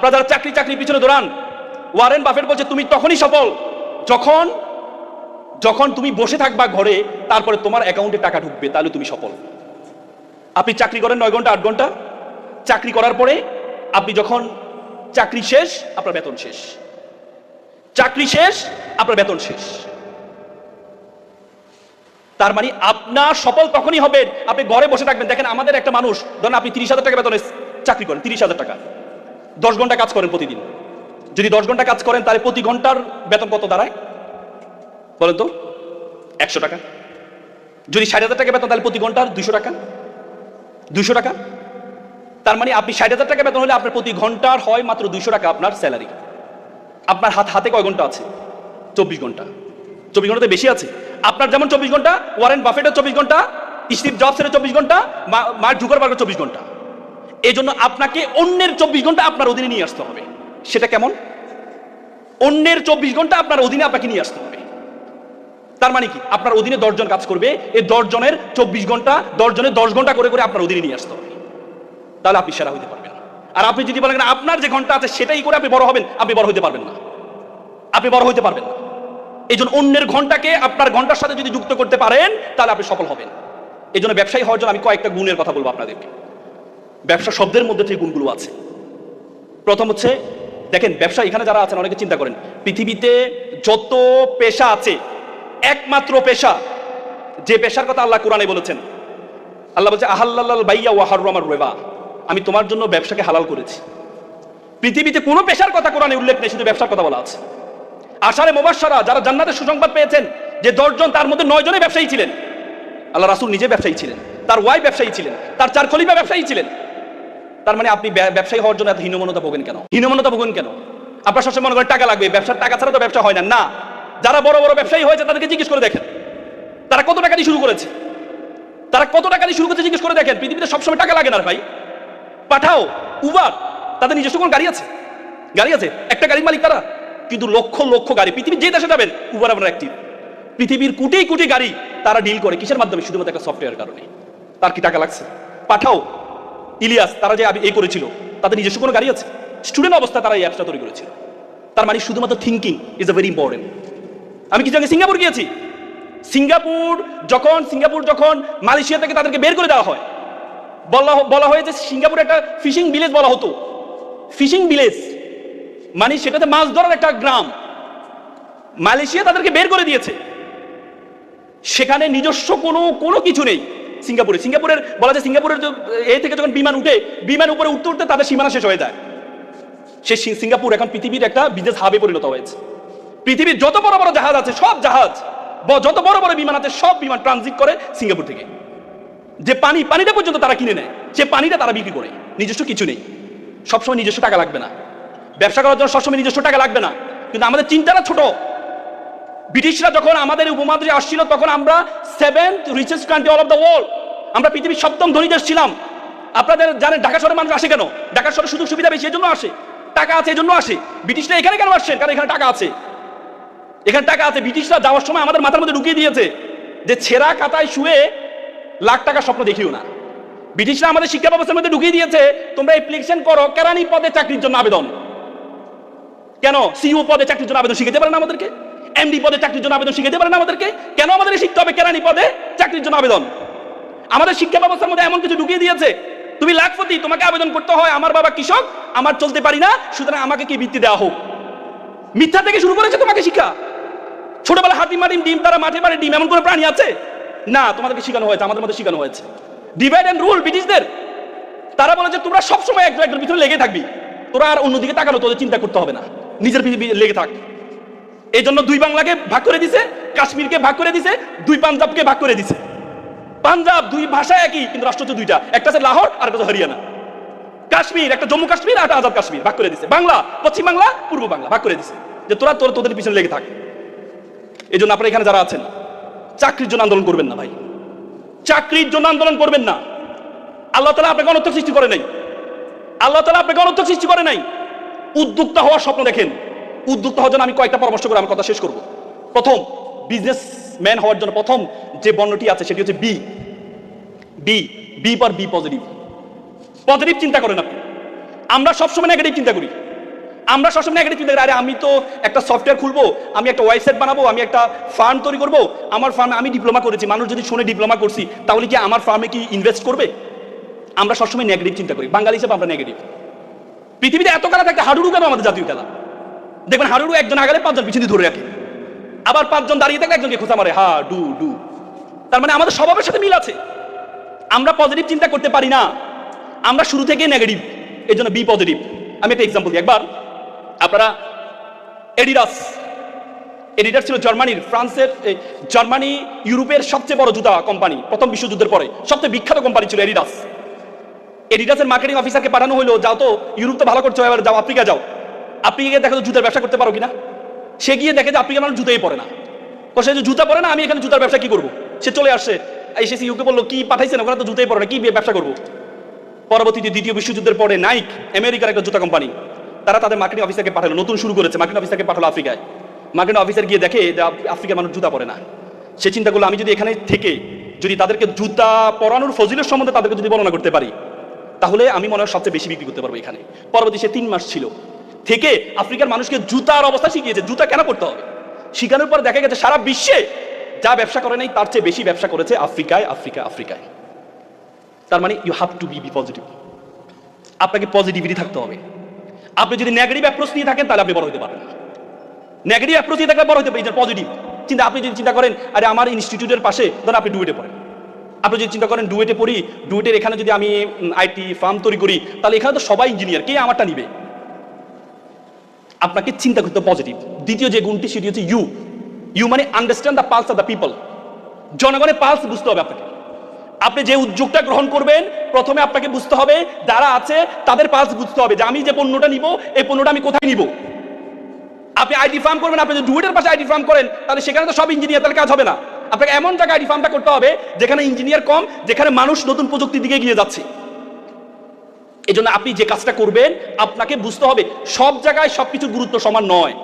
আপনারা যারা চাকরি চাকরি পিছনে দৌড়ান, ওয়ারেন বাফেট বলছে, তুমি তখনই সফল যখন যখন তুমি বসে থাকবা ঘরে, তারপরে তোমার অ্যাকাউন্টে টাকা ঢুকবে, তাহলে তুমি সফল। আপনি চাকরি করেন নয় ঘণ্টা, আট ঘণ্টা। চাকরি করার পরে আপনি যখন চাকরি শেষ, আপনার বেতন শেষ। চাকরি শেষ, আপনার বেতন শেষ। তার মানে আপনার সফল তখনই হবে আপনি ঘরে বসে থাকবেন। দেখেন, আমাদের একটা মানুষ, ধরেন আপনি তিরিশ হাজার টাকা বেতনে চাকরি করেন, তিরিশ হাজার টাকা। দশ ঘণ্টা কাজ করেন প্রতিদিন। যদি দশ ঘণ্টা কাজ করেন, তাহলে প্রতি ঘণ্টার বেতন কত দাঁড়ায়? বলেন তো, একশো টাকা। যদি ষাট হাজার টাকা বেতন, তাহলে প্রতি ঘণ্টার দুশো টাকা। দুশো টাকা। তার মানে আপনি ষাট হাজার টাকা বেতন হলে আপনার প্রতি ঘণ্টার হয় মাত্র দুশো টাকা আপনার স্যালারি। আপনার হাত, হাতে কয় ঘণ্টা আছে? চব্বিশ ঘণ্টা। চব্বিশ ঘন্টাতে বেশি আছে? আপনার যেমন চব্বিশ ঘণ্টা, ওয়ারেন বাফেটের চব্বিশ ঘণ্টা, স্টিভ জবসের চব্বিশ ঘণ্টা, মা- মার্ক জুকারবার্গের চব্বিশ ঘণ্টা। এই জন্য আপনাকে অন্যের চব্বিশ ঘণ্টা আপনার অধীনে নিয়ে আসতে হবে। সেটা কেমন? অন্যের চব্বিশ ঘণ্টা আপনার অধীনে আপনাকে নিয়ে আসতে হবে। তার মানে কি? আপনার অধীনে দশজন কাজ করবে, এই দশজনের চব্বিশ ঘণ্টা, দশজনের দশ ঘণ্টা করে করে আপনার অধীনে নিয়ে আসতে হবে। তাহলে আপনি সেরা হইতে পারবেন। আর আপনি যদি বলেন, আপনার যে ঘণ্টা আছে সেটাই করে আপনি বড় হবেন, আপনি বড় হইতে পারবেন না। আপনি বড় হইতে পারবেন না। এই জন্য অন্যের ঘন্টাকে আপনার ঘণ্টার সাথে যদি যুক্ত করতে পারেন, তাহলে আপনি সফল হবেন। এই জন্য ব্যবসায়ী হওয়ার জন্য আমি কয়েকটা গুণের কথা বলব আপনাদেরকে। ব্যবসা শব্দের মধ্যে সেই গুণগুলো আছে। প্রথম হচ্ছে, দেখেন, ব্যবসা এখানে যারা আছেন অনেকে চিন্তা করেন, পৃথিবীতে যত পেশা আছে, একমাত্র পেশা, যে পেশার কথা আল্লাহ কোরআনে বলেছেন, আল্লাহ বলছে আহাল্লাল বাইয়া ওয়াহার আমার রেবা আমি তোমার জন্য ব্যবসাকে হালাল করেছি। পৃথিবীতে কোনো পেশার কথা কোরআনে উল্লেখ নেই, শুধু ব্যবসার কথা বলা আছে। আষাঢ়ে মোবাসারা যারা জান্নাতের সুসংবাদ পেয়েছেন, যে দশজন, তার মধ্যে নয় জনে ব্যবসায়ী ছিলেন। আল্লাহ রাসুল নিজে ব্যবসায়ী ছিলেন, তার ওয়াই ব্যবসায়ী ছিলেন, তার চার খলিফা ব্যবসায়ী ছিলেন। তার মানে আপনি ব্যবসায়ী হওয়ার জন্য এত হীনমনতা ভোগেন কেন? হীনমনতা ভোগেন কেন? আপনার সবসময় মনে করেন টাকা লাগবে, ব্যবসার টাকা ছাড়া তো ব্যবসা হয় না। না, যারা বড় বড় ব্যবসায়ী হয়েছে তাদেরকে জিজ্ঞেস করে দেখেন। তারা কত টাকা দিয়ে শুরু করেছে? তারা কত টাকা দিয়ে শুরু করতে জিজ্ঞেস করে দেখেন। পৃথিবীতে সবসময় টাকা লাগে না ভাই। পাঠাও, উবার। তাদের নিজস্ব কোন গাড়ি আছে? গাড়ি আছে? একটা গাড়ির মালিক তারা? কিন্তু লক্ষ লক্ষ গাড়ি। পৃথিবীর যে দেশে যাবেন, উবার আমরা অ্যাক্টিভ পৃথিবীর কোটি কোটি গাড়ি তারা ডিল করে। কিসের মাধ্যমে? শুধুমাত্র একটা সফটওয়্যার কারণে। তার কি টাকা লাগছে? পাঠাও। ইলিয়াস, তারা যে এই করেছিল তাদের নিজস্ব কোনো গাড়ি আছে? স্টুডেন্ট অবস্থায় তারা এই অ্যাপসটা তৈরি করেছিল। তার মানে শুধুমাত্র thinking is a very important আমি কিছু আগে সিঙ্গাপুর গিয়েছি। সিঙ্গাপুর যখন সিঙ্গাপুর যখন মালয়েশিয়া থেকে তাদেরকে বের করে দেওয়া হয়, বলা বলা হয়েছে সিঙ্গাপুর একটা ফিশিং ভিলেজ বলা হতো। ফিশিং ভিলেজ মানে সেটাতে মাছ ধরার একটা গ্রাম। মালয়েশিয়া তাদেরকে বের করে দিয়েছে। সেখানে নিজস্ব কোনো কোনো কিছু নেই। সিঙ্গাপুরে। সিঙ্গাপুরের, বলা যায় সিঙ্গাপুরের এ থেকে যখন বিমান উঠে, বিমান উপরে উঠতে উঠতে তাদের সীমানা শেষ হয়ে যায়। সে সিঙ্গাপুর এখন পৃথিবীর একটা বিজনেস হাবে পরিণত হয়েছে। পৃথিবীর যত বড় বড় জাহাজ আছে, সব জাহাজ যত বড় বড় বিমান আছে, সব বিমান ট্রানজিট করে সিঙ্গাপুর থেকে। যে পানি, পানিটা পর্যন্ত তারা কিনে নেয় সে পানিটা তারা বিক্রি করে, নিজস্ব কিছু নেই। সবসময় নিজস্ব টাকা লাগবে না। ব্যবসা করার জন্য সবসময় নিজস্ব টাকা লাগবে না। কিন্তু আমাদের চিন্তাটা ছোট। ব্রিটিশরা যখন আমাদের উপমহাদেশে আসছিল, তখন আমরা seventh richest country all of the world আমরা পৃথিবীর সপ্তম ধনী দেশ ছিলাম। আপনাদের জানেন, ঢাকা শহরের মানুষ আসে কেন? ঢাকা শহরে সুযোগ সুবিধা বেশি এই জন্য আসে। টাকা আছে এই জন্য আসে। ব্রিটিশরা এখানে কেন আসছেন? কারণ এখানে টাকা আছে। এখানে টাকা আছে। ব্রিটিশরা যাওয়ার সময় আমাদের মাথার মধ্যে ঢুকিয়ে দিয়েছে যে ছেঁড়া কাতায় শুয়ে লাখ টাকার স্বপ্ন দেখিও না। ব্রিটিশরা আমাদের শিক্ষা ব্যবস্থার মধ্যে ঢুকিয়ে দিয়েছে, তোমরা অ্যাপ্লিকেশন করো কেরানি পদে চাকরির জন্য আবেদন। কেন? সিইও পদে চাকরির জন্য আবেদন শিখাতে পারে না আমাদেরকে? এমডি পদে চাকরির জন্য আবেদন শিখাতে পারে না আমাদেরকে? কেন আমাদের শিখতে হবে কেরানি পদে চাকরির জন্য আবেদন? আমাদের শিক্ষা ব্যবস্থার মধ্যে এমন কিছু ঢুকিয়ে দিয়েছে। তুমি লাখপতি তোমাকে আবেদন করতে হয় আমার বাবা কৃষক, আমার চলতে পারি না, সুতরাং আমাকে কি বৃত্তি দেওয়া হোক? মিথ্যা থেকে শুরু করেছে তোমাকে শিক্ষা। ছোটবেলা হাতি মাটিম ডিম তারা মাঠে মারে, ডিম এমন কোনো প্রাণী আছে? না, তোমাদেরকে শেখানো হয়েছে, আমাদের মধ্যে শেখানো হয়েছে। ডিভাইড অ্যান্ড রুল ব্রিটিশদের। তারা বলে যে তোমরা সবসময় একজন একজন পিছনে লেগে থাকবি। তোরা আর অন্যদিকে তাকানো, তোদের চিন্তা করতে হবে না। নিজের লেগে থাক। এই জন্য দুই বাংলাকে ভাগ করে দিছে, কাশ্মীরকে ভাগ করে দিছে, দুই পাঞ্জাবকে ভাগ করে দিছে। পাঞ্জাব দুই ভাষা একই, কিন্তু রাষ্ট্র হচ্ছে দুইটা। একটা আছে লাহোর, আর একটা হরিয়ানা। কাশ্মীর, একটা জম্মু কাশ্মীর আর একটা আজাদ কাশ্মীর ভাগ করে দিছে। বাংলা, পশ্চিম বাংলা, পূর্ব বাংলা ভাগ করে দিছে। যে তোরা তোর তোদের পিছনে লেগে থাক। এই জন্য আপনারা এখানে যারা আছেন, চাকরির জন্য আন্দোলন করবেন না ভাই। চাকরির জন্য আন্দোলন করবেন না। আল্লাহ তালা আপনাকে অনর্থক সৃষ্টি করে নাই। আল্লাহ তালা আপনাকে অনর্থক সৃষ্টি করে নাই। উদ্যোক্তা হওয়ার স্বপ্ন দেখেন। উদ্যোক্তা হওয়ার জন্য আমি কয়েকটা পরামর্শ করে আমার কথা শেষ করব। প্রথম বিজনেস ম্যান হওয়ার জন্য প্রথম যে বর্ণটি আছে সেটি হচ্ছে বি বি বি পর বি পজিটিভ পজিটিভ চিন্তা করেন আপনি। আমরা সবসময় নেগেটিভ চিন্তা করি। আমরা সবসময় নেগেটিভ চিন্তা করি। আরে আমি তো একটা সফটওয়্যার খুলবো, আমি একটা ওয়েবসাইট বানাবো, আমি একটা ফার্ম তৈরি করব, আমার ফার্মে আমি ডিপ্লোমা করেছি, মানুষ যদি শুনে ডিপ্লোমা করছি, তাহলে কি আমার ফার্মে কি ইনভেস্ট করবে? আমরা সবসময় নেগেটিভ চিন্তা করি। বাঙালি হিসেবে আমরা নেগেটিভ পৃথিবীতে এত খেলা থাকে হাডুডু কেন আমাদের জাতীয় খেলা? দেখবেন হাডুডু একজন আগালে পাঁচজন পিছনে ধরে রাখে। আবার পাঁচজন দাঁড়িয়ে থাকলে একজনকে খোঁচা মারে, হা, ডু ডু। তার মানে আমাদের স্বভাবের সাথে মিল আছে। আমরা পজিটিভ চিন্তা করতে পারি না। আমরা শুরু থেকে নেগেটিভ এই জন্য বি পজিটিভ আমি একটা এক্সাম্পল দিই। একবার আপনারা এডিডাস এডিডাস ছিল জার্মানির, ফ্রান্সের জার্মানি ইউরোপের সবচেয়ে বড় জুতা কোম্পানি প্রথম বিশ্বযুদ্ধের পরে। সবচেয়ে বিখ্যাত কোম্পানি ছিল এডিডাস এডিডাসের মার্কেটিং অফিসারকে পাঠানো হলো, যাও তো, ইউরোপ তো ভালো করছ, এবার যাও, আফ্রিকা যাও। আফ্রিকা গিয়ে দেখো জুতার ব্যবসা করতে পারো কিনা? সে গিয়ে দেখে যে আফ্রিকা মানুষ জুতোই পরে না। তো সে যে জুতা পরে না, আমি এখানে জুতার ব্যবসা কি করব? সে চলে আসছে এসে ইউকে বলল, কি পাঠাইছেন? ওখানে তো জুতোই পরে না, কি ব্যবসা করব? পরবর্তীতে দ্বিতীয় বিশ্বযুদ্ধের পরে নাইক আমেরিকার একটা জুতা কোম্পানি তারা তাদের মার্কেটিং অফিসারকে পাঠালো, নতুন শুরু করেছে মার্কেটিং অফিসারকে পাঠালো আফ্রিকায়। মার্কেটিং অফিসার গিয়ে দেখে যে আফ্রিকার মানুষ জুতা পরে না। সে চিন্তা করল, আমি যদি এখানে থেকে যদি তাদেরকে জুতা পরানোর ফজিলের সম্বন্ধে তাদেরকে যদি বর্ণনা করতে পারি, তাহলে আমি মনে হয় সবচেয়ে বেশি বিক্রি করতে পারব এখানে। পরবর্তী সে তিন মাস ছিল। থেকে আফ্রিকার মানুষকে জুতার অবস্থা শিখিয়েছে। জুতা কেন করতে হবে? শিখানোর পর দেখা গেছে সারা বিশ্বে যা ব্যবসা করে নাই, তার চেয়ে বেশি ব্যবসা করেছে আফ্রিকায় আফ্রিকা আফ্রিকায়। তার মানে you have to be be positive আপনাকে পজিটিভিটি থাকতে হবে। আপনি যদি নেগেটিভ অ্যাপ্রোচ নিয়ে থাকেন, তাহলে আপনি বড় হতে পারবেন নেগেটিভ অ্যাপ্রোচ নিয়ে থাকলে বড় হতে পারেন পজিটিভ চিন্তা আপনি যদি চিন্তা করেন, আরে আমার ইনস্টিটিউটের পাশে, ধরুন আপনি ডুয়েটে পড়েন। আপনি যদি চিন্তা করেন ডুয়েটে পড়ি ডুয়েটের এখানে যদি আমি আইটি ফার্ম তৈরি করি, তাহলে এখানে তো সবাই ইঞ্জিনিয়ার কে আমারটা নিবে? আপনাকে চিন্তা করতে পজিটিভ দ্বিতীয় যে গুণটি, সেটি হচ্ছে ইউ ইউ মানে understand the pulse of the people জনগণের পালস বুঝতে হবে আপনাকে। আপনি যে উদ্যোগটা গ্রহণ করবেন, প্রথমে আপনাকে বুঝতে হবে যারা আছে, তাদের পালস বুঝতে হবে যে আমি যে পণ্যটা নিব, এই পণ্যটা আমি কোথায় নিব। আপনি আইটি ফার্ম করবেন, আপনি যদি ডুয়েটের পাশে আইটি ফার্ম করেন, তাহলে সেখানে তো সব ইঞ্জিনিয়ার তাহলে কাজ হবে না। আপনাকে এমন জায়গায় আইটি ফার্মটা করতে হবে, যেখানে ইঞ্জিনিয়ার কম, যেখানে মানুষ নতুন প্রযুক্তির দিকে এগিয়ে যাচ্ছে। এই জন্য আপনি যে কাজটা করবেন, আপনাকে বুঝতে হবে সব জায়গায় সবকিছুর গুরুত্ব সমান নয়।